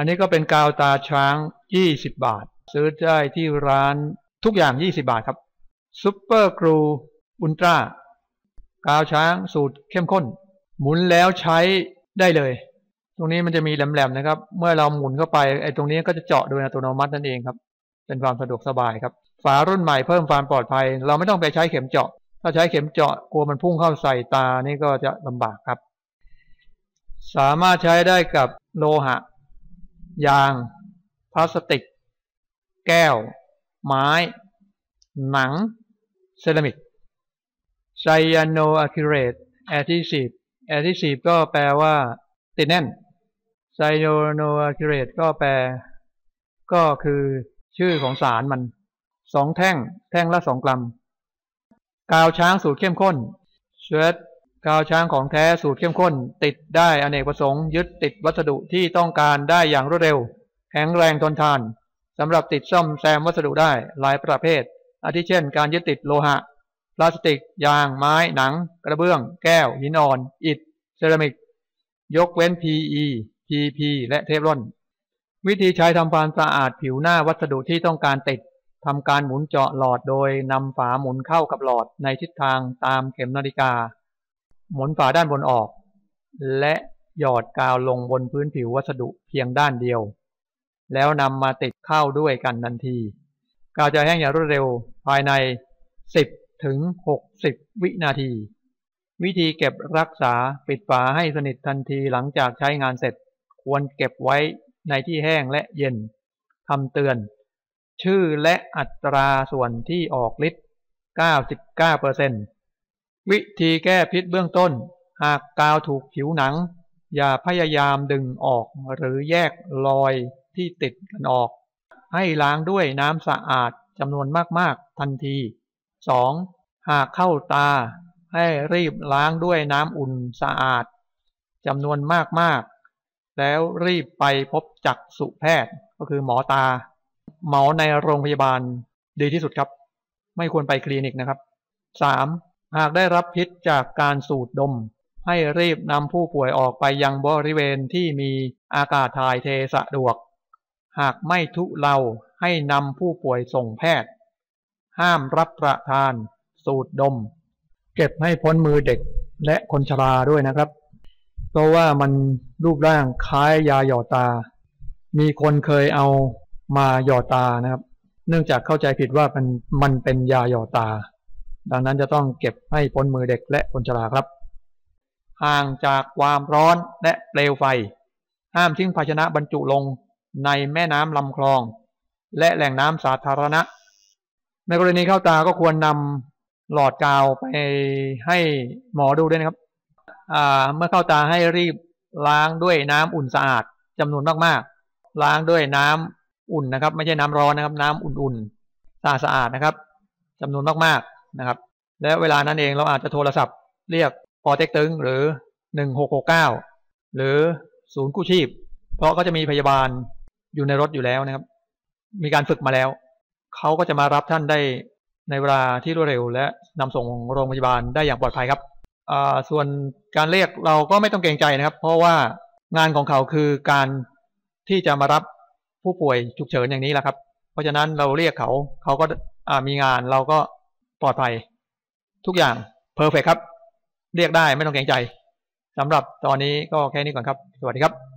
อันนี้ก็เป็นกาวตาช้าง 20 บาท ซื้อได้ที่ร้านทุกอย่าง 20 บาทครับซุปเปอร์กรูอุลตร้ากาวช้างสูตรเข้มข้น หมุนแล้วใช้ได้เลย ตรงนี้มันจะมีแหลมๆนะครับ เมื่อเราหมุนเข้าไปไอ้ตรงนี้ก็จะเจาะโดยอัตโนมัตินั่นเองครับ เป็นความสะดวกสบายครับ ฝารุ่นใหม่เพิ่มความปลอดภัย เราไม่ต้องไปใช้เข็มเจาะ ถ้าใช้เข็มเจาะกลัวมันพุ่งเข้าใส่ตานี่ก็จะลำบากครับ สามารถใช้ได้กับโลหะ ยาง พลาสติก แก้ว ไม้ หนัง เซรามิกไซยาโนอะคิเรตแอทิซีฟแอทิซีฟก็แปลว่า ติดแน่นไซโยโนอะคิเรตก็แปล ก็คือชื่อของสารมันสองแท่ง แท่งละสองกรัม กาวช้างสูตรเข้มข้นเชด กาวช้างของแท้สูตรเข้มข้น ติดได้อเนกประสงค์ยึดติดวัสดุที่ต้องการได้อย่างรวดเร็ว แข็งแรงทนทานสำหรับติดซ่อมแซมวัสดุได้หลายประเภท อาทิเช่น การยึดติดโลหะ พลาสติก ยาง ไม้ หนัง กระเบื้อง แก้ว หินอ่อน อิฐ เซรามิก ยกเว้น PE PP และเทฟลอน วิธีใช้ทำความสะอาดผิวหน้าวัสดุที่ต้องการติดทำการหมุนเจาะหลอดโดยนำฝาหมุนเข้ากับหลอดในทิศทางตามเข็มนาฬิกา หมุนฝาด้านบนออก และหยอดกาวลงบนพื้นผิววัสดุเพียงด้านเดียว แล้วนำมาติดเข้าด้วยกันทันที กาวจะแห้งอย่างรวดเร็วภายใน 10 ถึง 60 วินาที วิธีเก็บรักษาปิดฝาให้สนิททันทีหลังจากใช้งานเสร็จ ควรเก็บไว้ในที่แห้งและเย็นคำเตือน ชื่อและอัตราส่วนที่ออกฤทธิ์ 99% วิธีแก้พิษเบื้องต้น หากกาวถูกผิวหนัง อย่าพยายามดึงออกหรือแยกรอยที่ติดกันออก ให้ล้างด้วยน้ำสะอาดจำนวนมากๆทันที 2. หากเข้าตา ให้รีบล้างด้วยน้ำอุ่นสะอาดจำนวนมากๆ แล้วรีบไปพบจักษุแพทย์ก็คือหมอตา หมอในโรงพยาบาลดีที่สุดครับ ไม่ควรไปคลินิกนะครับ 3. หากได้รับพิษจากการสูดดม ให้รีบนำผู้ป่วยออกไปยังบริเวณที่มีอากาศถ่ายเทสะดวก หากไม่ทุเลาให้นำผู้ป่วยส่งแพทย์ ห้ามรับประทาน สูดดม เก็บให้พ้นมือเด็กและคนชราด้วยนะครับ เพราะว่ามันรูปร่างคล้ายยาหยอดตา มีคนเคยเอามาหยอดตานะครับ เนื่องจากเข้าใจผิดว่ามันมันเป็นยาหยอดตา ดังนั้นจะต้องเก็บให้พ้นมือเด็กและคนชราครับ ห่างจากความร้อนและเปลวไฟ ห้ามทิ้งภาชนะบรรจุลงในแม่น้ำลำคลอง และแหล่งน้ำสาธารณะ ในกรณีเข้าตาก็ควรนำหลอดกาวไปให้หมอดูด้วยนะครับเมื่อเข้าตาให้รีบล้างด้วยน้ำอุ่นสะอาดจำนวนมากๆ ล้างด้วยน้ำอุ่นนะครับ ไม่ใช่น้ำร้อนนะครับ น้ำอุ่นๆสะอาดสะอาดนะครับจำนวนมากๆ นะครับ และเวลานั้นเองเราอาจจะโทรศัพท์เรียกพอเต็กตึงหรือหนึ่งหกหกเก้าหรือศูนย์กู้ชีพ เพราะเขาจะมีพยาบาลอยู่ในรถอยู่แล้วนะครับ มีการฝึกมาแล้ว เขาก็จะมารับท่านได้ในเวลาที่รวดเร็ว และนำส่งโรงพยาบาลได้อย่างปลอดภัยครับส่วนการเรียกเราก็ไม่ต้องเกรงใจนะครับ เพราะว่างานของเขาคือการที่จะมารับผู้ป่วยฉุกเฉินอย่างนี้แหละครับ เพราะฉะนั้นเราเรียกเขาเขาก็มีงานเราก็ ปลอดภัย ทุกอย่างเพอร์เฟครับ เรียกได้ไม่ต้องเกรงใจสำหรับตอนนี้ก็แค่นี้ก่อนครับ สวัสดีครับ